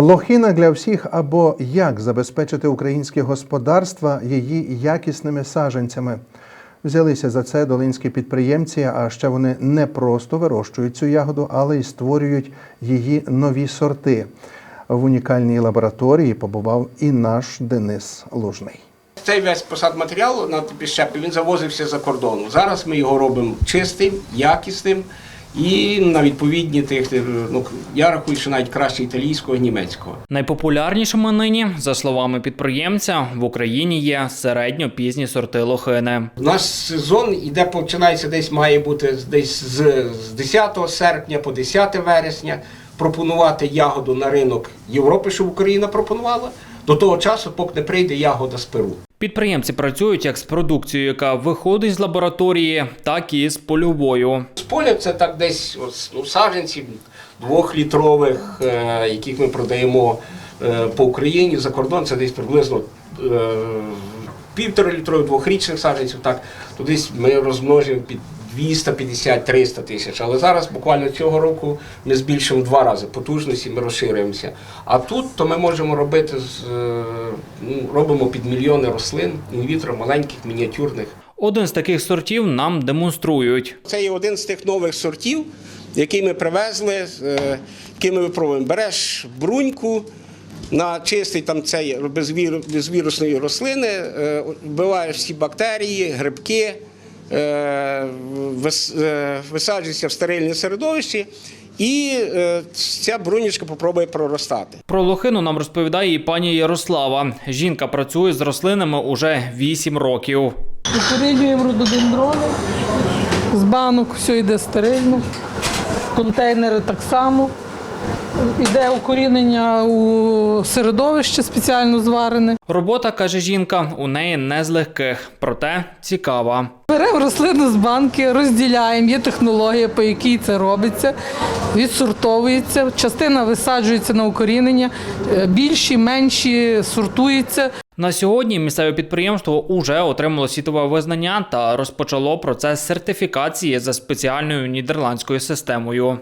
Лохина для всіх або як забезпечити українське господарства її якісними саджанцями. Взялися за це долинські підприємці, а ще вони не просто вирощують цю ягоду, але й створюють її нові сорти. В унікальній лабораторії побував і наш Денис Лужний. Цей весь посадматеріал на підщепі він завозився за кордону. Зараз ми його робимо чистим, якісним і на відповідні тих, ну я рахую, що навіть краще італійського, німецького. Найпопулярнішими нині, за словами підприємця, в Україні є середньо-пізні сорти лохини. У нас сезон іде, починається десь має бути десь з, з 10 серпня по 10 вересня. Пропонувати ягоду на ринок Європи, щоб Україна пропонувала до того часу, поки не прийде ягода з Перу. Підприємці працюють як з продукцією, яка виходить з лабораторії, так і з польовою. З поля це так десь ну, саджанців двохлітрових, е, яких ми продаємо е, по Україні за кордон, це десь приблизно е, півтора літрових двохрічних саджанців. Так, то десь ми розмножуємо під 250-300 тисяч. Але зараз буквально цього року ми збільшуємо в два рази потужності, ми розширюємося. А тут то ми можемо робити з, е, ну, робимо під мільйони рослин, інвітро, маленьких, мініатюрних. Один з таких сортів нам демонструють. Це є один з тих нових сортів, який ми привезли, е, який ми випробуємо. Береш бруньку на чистий там цей безвір- безвірусної рослини, е, вбиваєш всі бактерії, грибки, е, е, висаджуєшся в стерильне середовище, і е, ця брунічка попробує проростати. Про лохину нам розповідає і пані Ярослава. Жінка працює з рослинами уже 8 років. Укорінюємо рододендрони, з банок все йде стерильно, контейнери так само. Іде укорінення у середовище спеціально зварене. Робота, каже жінка, у неї не з легких, проте цікава. Беремо рослину з банки, розділяємо, є технологія, по якій це робиться, відсортовується. Частина висаджується на укорінення, е, більші, менші сортуються. На сьогодні місцеве підприємство уже отримало світове визнання та розпочало процес сертифікації за спеціальною нідерландською системою.